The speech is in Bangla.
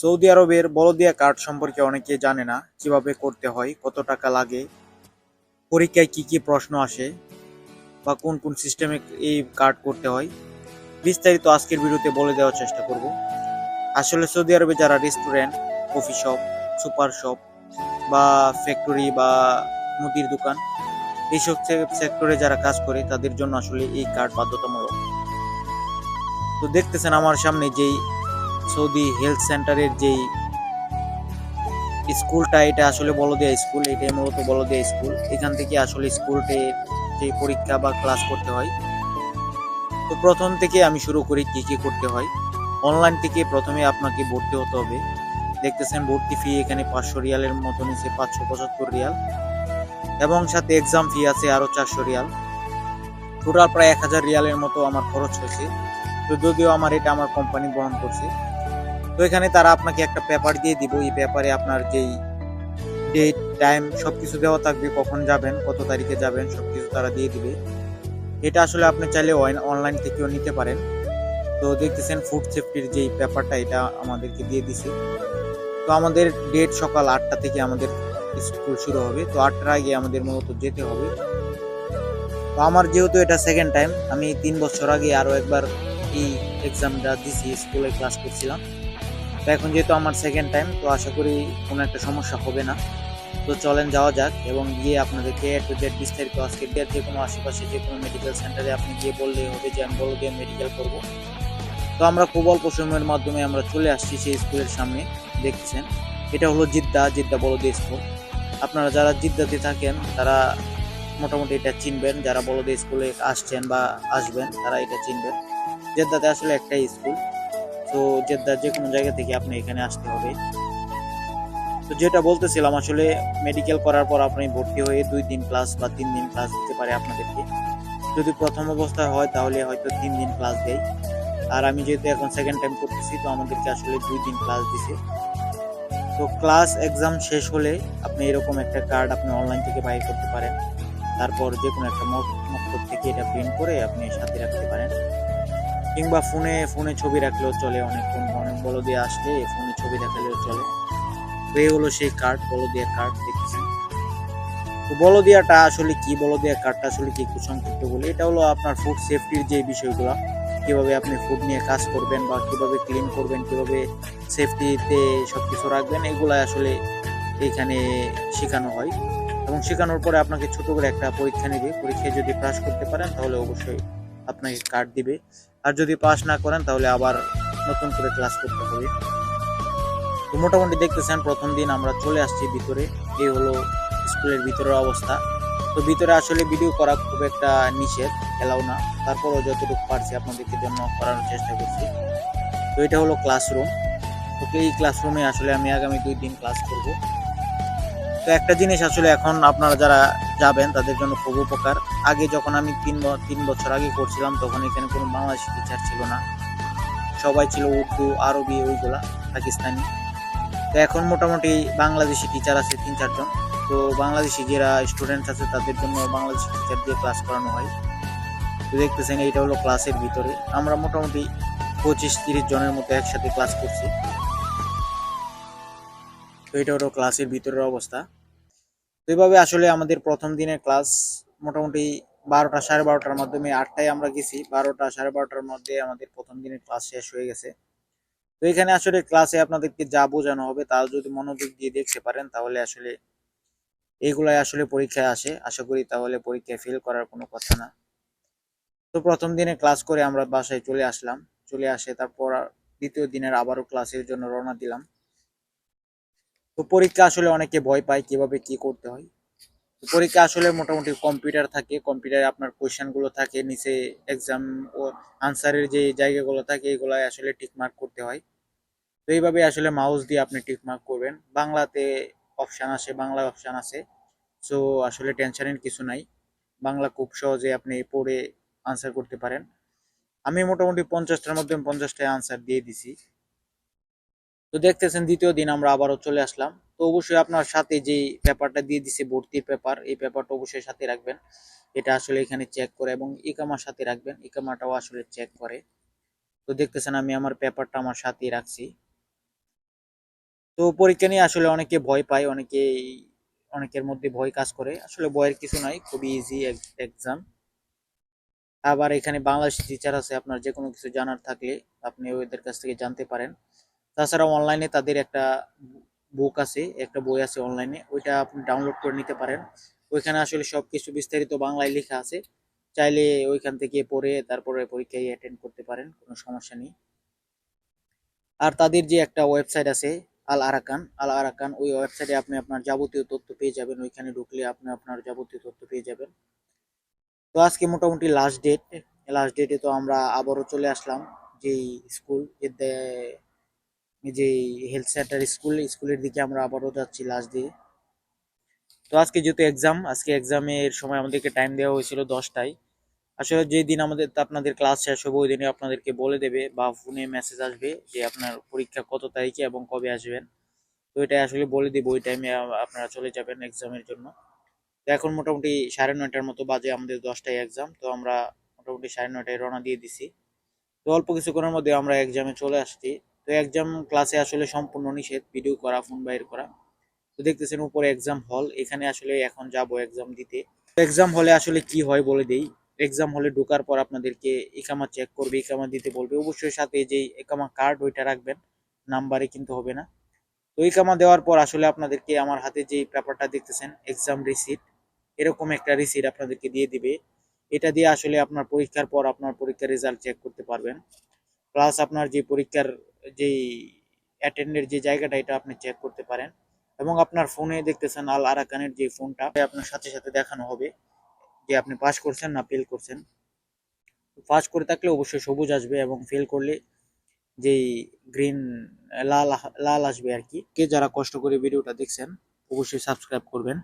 সৌদি আরবের বলদিয়া কার্ড সম্পর্কে অনেকে জানে না কীভাবে করতে হয়, কত টাকা লাগে, পরীক্ষায় কি কি প্রশ্ন আসে, বা কোন কোন সিস্টেমে এই কার্ড করতে হয়, বিস্তারিত আজকের ভিডিওতে বলে দেওয়ার চেষ্টা করব। আসলে সৌদি আরবে যারা restaurant coffee shop super shop বা ফ্যাক্টরি বা মুদির দোকান, এইসব সেক্টরে যারা কাজ করে, তাদের জন্য আসলে এই কার্ড বাধ্যতামূলক। তো দেখতেছেন আমার সামনে যেই সৌদি হেলথ সেন্টারের যেই স্কুলটা, এটা আসলে বলদিয়া স্কুল এটাই মূলত বলদিয়া স্কুল। এখান থেকে আসলে স্কুলতে যে পরীক্ষা বা ক্লাস করতে হয়। তো প্রথম থেকে আমি শুরু করি কি কি করতে হয়। অনলাইন থেকে প্রথমে আপনাকে ভর্তি হতে হবে। দেখতেছেন ভর্তি ফি এখানে পাঁচশো রিয়ালের মতো নিচে পাঁচশো পঁচাত্তর রিয়াল। এবং সাথে এক্সাম ফি আছে আরও চারশো রিয়াল। টোটাল প্রায় এক হাজার রিয়ালের মতো আমার খরচ হয়েছে। তো যদিও আমার এটা আমার কোম্পানি বহন করছে। তো এখানে তারা আপনাকে একটা পেপার দিয়ে দিব। এই পেপারে আপনার যেই ডেট টাইম সব কিছু দেওয়া থাকবে, কখন যাবেন, কত তারিখে যাবেন সব কিছু তারা দিয়ে দিবে। এটা আসলে আপনি চাইলে অনলাইন থেকেও নিতে পারেন। তো দেখতেছেন ফুড সেফটির যেই পেপারটা এটা আমাদেরকে দিয়ে দিছে। তো আমাদের ডেট সকাল আটটা থেকে আমাদের স্কুল শুরু হবে। তো আটটার আগে আমাদের মূলত যেতে হবে। তো আমার যেহেতু এটা সেকেন্ড টাইম আমি তিন বছর আগে আরও একবার এই এক্সামটা দিছি স্কুলে ক্লাস করছিলাম। তো এখন যেহেতু আমার সেকেন্ড টাইম তো আশা করি কোনো একটা সমস্যা হবে না। তো চলেন যাওয়া যাক এবং গিয়ে আপনাদেরকে একটু জেড বিস্তারিত আজকে দিয়ে যে কোনো আশেপাশে যে কোনো মেডিকেল সেন্টারে আপনি গিয়ে বললেই হবে যে আমি বলো দিয়ে মেডিকেল করব। তো আমরা খুব অল্প সময়ের মাধ্যমে আমরা চলে আসছি সেই স্কুলের সামনে, দেখছেন। এটা হলো জিদ্দা জিদ্দা বলদে স্কুল আপনারা যারা জিদ্দাতে থাকেন, তারা মোটামুটি এটা চিনবেন। যারা বলদে স্কুলে আসছেন বা আসবেন, তারা এটা চিনবেন। জেদ্দাতে আসলে একটাই স্কুল তো জেদ্দার যে কোনো জায়গা থেকে আপনি এখানে আসতে হবে। তো যেটা বলতেছিলাম, আসলে মেডিকেল করার পর আপনি ভর্তি হয়ে দুই দিন ক্লাস বা তিন দিন ক্লাস দিতে পারে আপনাদেরকে। যদি প্রথম অবস্থায় হয়, তাহলে হয়তো তিন দিন ক্লাস দেয়। আর আমি যেহেতু এখন সেকেন্ড টাইম করতেছি, তো আমাদেরকে আসলে দুই দিন ক্লাস দিছে। তো ক্লাস এক্সাম শেষ হলে আপনি এরকম একটা কার্ড আপনি অনলাইন থেকে বাই করতে পারেন। তারপর যে কোনো একটা মক্তব থেকে এটা প্রিন্ট করে আপনি সাথে রাখতে পারেন। কিংবা ফোনে ফোনে ছবি রাখলেও চলে অনেকক্ষণ। অনেক বলো দিয়ে আসলে ফোনে ছবি রাখলেও চলে। তো এই হলো সেই কার্ড বলো দিয়ে কার্ড দেখতেছেন তো বলো দিয়াটা আসলে কি, বলো দেওয়া কার্ডটা আসলে কি একটু সংক্ষিপ্ত বলি। এটা হলো আপনার ফুড সেফটির যে বিষয়গুলো, কীভাবে আপনি ফুড নিয়ে কাজ করবেন বা কীভাবে ক্লিন করবেন, কীভাবে সেফটিতে সব কিছু রাখবেন এগুলো আসলে এখানে শেখানো হয়। এবং শেখানোর পরে আপনাকে ছোট করে একটা পরীক্ষা নেবে। পরীক্ষায় যদি পাস করতে পারেন, তাহলে অবশ্যই আপনাকে কার্ড দিবে। আর যদি পাস না করেন, তাহলে আবার নতুন করে ক্লাস করতে হবে। তো মোটামুটি দেখতেছেন, প্রথম দিন আমরা চলে আসছি ভিতরে। এই হলো স্কুলের ভিতরের অবস্থা। তো ভিতরে আসলে ভিডিও করা খুব একটা নিষেধ, এলাও না। তারপরও যতটুকু পারছি আপনাদেরকে জন্য করানোর চেষ্টা করছি। তো এটা হলো ক্লাসরুম তো এই ক্লাসরুমে আসলে আমি আগামী দুই দিন ক্লাস করব। তো একটা জিনিস আসলে এখন আপনারা যারা যাবেন, তাদের জন্য খুব উপকার। আগে যখন আমি তিন তিন বছর আগে করছিলাম, তখন এখানে কোনো বাংলাদেশি টিচার ছিল না। সবাই ছিল উর্দু, আরবি, ওইগুলা, পাকিস্তানি। তো এখন মোটামুটি বাংলাদেশি টিচার আছে তিন চারজন তো বাংলাদেশি যারা স্টুডেন্ট আছে, তাদের জন্য বাংলাদেশি টিচার দিয়ে ক্লাস করানো হয়। তো দেখতেছেন, এইটা হলো ক্লাসের ভিতরে। আমরা মোটামুটি পঁচিশ, তিরিশ জনের মতো একসাথে ক্লাস করছি। তো এটা হলো ক্লাসের ভিতরের অবস্থা। তো এইভাবে আসলে আমাদের প্রথম দিনের ক্লাস মোটামুটি বারোটা সাড়ে বারোটার মাধ্যমে আটটায় আমরা গেছি। বারোটা সাড়ে বারোটার মধ্যে আমাদের প্রথম দিনের ক্লাস শেষ হয়ে গেছে। তো এখানে আসলে ক্লাসে আপনাদেরকে যা বোঝানো হবে তা যদি মনোযোগ দিয়ে দেখতে পারেন, তাহলে আসলে এইগুলাই আসলে পরীক্ষায় আসে। আশা করি তাহলে পরীক্ষায় ফেল করার কোনো কথা না। তো প্রথম দিনে ক্লাস করে আমরা বাসায় চলে আসলাম। চলে আসে তারপর দ্বিতীয় দিনের আবারও ক্লাসের জন্য রওনা দিলাম। তো পরীক্ষা আসলে অনেকে ভয় পায় কীভাবে কি করতে হয়। তো পরীক্ষা আসলে মোটামুটি কম্পিউটার থাকে কম্পিউটারে আপনার কোয়েশ্চেনগুলো থাকে, নিচে এক্সাম ও আনসারের যে জায়গাগুলো থাকে এগুলো আসলে টিকমার্ক করতে হয়। তো এইভাবে আসলে মাউস দিয়ে আপনি টিকমার্ক করবেন। বাংলাতে অপশান আসে, বাংলা অপশান আছে সো আসলে টেনশনের কিছু নাই। বাংলা খুব সহজে আপনি পড়ে আনসার করতে পারেন। আমি মোটামুটি পঞ্চাশটার মধ্যে পঞ্চাশটায় আনসার দিয়ে দিছি। তো দেখতেছেন দ্বিতীয় দিন আমরা আবারও চলে আসলাম। তো অবশ্যই আপনার সাথে যে পেপারটা দিয়ে দিছে ভর্তির পেপার, এই পেপারটা অবশ্যই সাথে রাখবেন। এটা আসলে এখানে চেক করে এবং ইকামার সাথে রাখবেন। ইকামাটাও আসলে চেক করে। তো দেখতেছেন আমি আমার পেপারটা আমার সাথেই রাখছি। তো পরীক্ষা নিয়ে আসলে অনেকে ভয় পায় অনেকে অনেকের মধ্যে ভয় কাজ করে। আসলে ভয়ের কিছু নাই, খুবই ইজি এক্সাম আবার এখানে বাংলাদেশি টিচার আছে, আপনার যে কোনো কিছু জানার থাকলে আপনি ওদের কাছ থেকে জানতে পারেন। তাছাড়া অনলাইনে তাদের একটা বুক আছে, একটা বই আছে অনলাইনে ওইটা আপনি ডাউনলোড করে নিতে পারেন। ওইখানে আসলে সব কিছু বিস্তারিত বাংলায় লেখা আছে। চাইলে ওইখান থেকে পড়ে তারপরে পরীক্ষায় অ্যাটেন্ড করতে পারেন, কোনো সমস্যা নেই। আর তাদের যে একটা ওয়েবসাইট আছে, আল আরাকান আল আরাকান, ওই ওয়েবসাইটে আপনি আপনার যাবতীয় তথ্য পেয়ে যাবেন। ওইখানে ঢুকলে আপনি আপনার যাবতীয় তথ্য পেয়ে যাবেন। তো আজকে মোটামুটি লাস্ট ডেট লাস্ট ডেটে তো আমরা আবারও চলে আসলাম, যেই স্কুল হেলথ সেন্টার স্কুল স্কুলের দিকে আমরা আবারও যাচ্ছি লাস্ট দিয়ে তো আজকে যেহেতু এক্সাম আজকে এক্সামের সময় আমাদেরকে টাইম দেওয়া হয়েছিল দশটায়। আসলে যে দিন আমাদের, আপনাদের ক্লাস শেষ হবে, ওই দিনে আপনাদেরকে বলে দেবে বা ফোনে মেসেজ আসবে যে আপনার পরীক্ষা কত তারিখে এবং কবে আসবেন। তো এটা আসলে বলে দেবো, ওই টাইমে আপনারা চলে যাবেন এক্সামের জন্য। তো এখন মোটামুটি সাড়ে নয়টার মতো বাজে আমাদের দশটায় এক্সাম তো আমরা মোটামুটি সাড়ে নয়টায় রওনা দিয়ে দিছি। তো অল্প কিছুক্ষণের মধ্যে আমরা এক্সামে চলে আসছি। তো এক্সাম ক্লাসে আসলে সম্পূর্ণ নিষেধ ভিডিও করা ফোন বাইর করা। তো দেখতেছেন উপরে এক্সাম হল এখানে আসলে এখন যাব এক্সাম দিতে। এক্সাম হলে আসলে কি হয় বলে দেই। এক্সাম হলে ঢোকার পর আপনাদেরকে ইকামা চেক করবে, ইকামা দিতে বলবে। অবশ্যই সাথে যে ইকামা কার্ড ওইটা রাখবেন। নাম্বারে কিন্তু হবে না। তো ইকামা দেওয়ার পর আসলে আপনাদেরকে আমার হাতে যে পেপারটা দেখতেছেন এক্সাম রিসিট এরকম একটা রিসিট আপনাদেরকে দিয়ে দিবে। এটা দিয়ে আসলে আপনার পরীক্ষার পর আপনার পরীক্ষার রেজাল্ট চেক করতে পারবেন। প্লাস আপনার যে পরীক্ষার যেই অ্যাটেন্ডের যে জায়গাটা, এটা আপনি চেক করতে পারেন। এবং আপনার ফোনে দেখতেছেন আল আরাকানের যে ফোনটা আপনার সাথে সাথে দেখানো হবে যে আপনি পাস করছেন না ফেল করছেন। পাস করে থাকলে অবশ্যই সবুজ আসবে এবং ফেল করলে যেই গ্রিন লাল লাল আসবে আর কি। কে যারা কষ্ট করে ভিডিওটা দেখছেন, অবশ্যই সাবস্ক্রাইব করবেন।